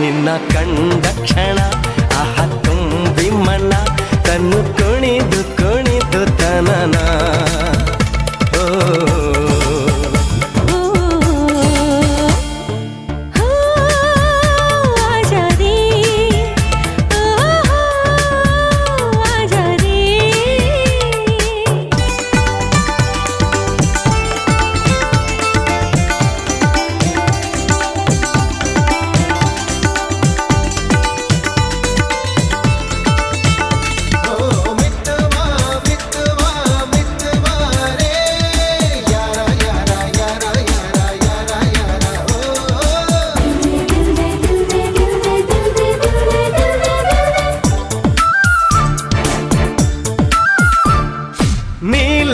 ನಿನ್ನ ಕಂಡ ಕ್ಷಣ. నీ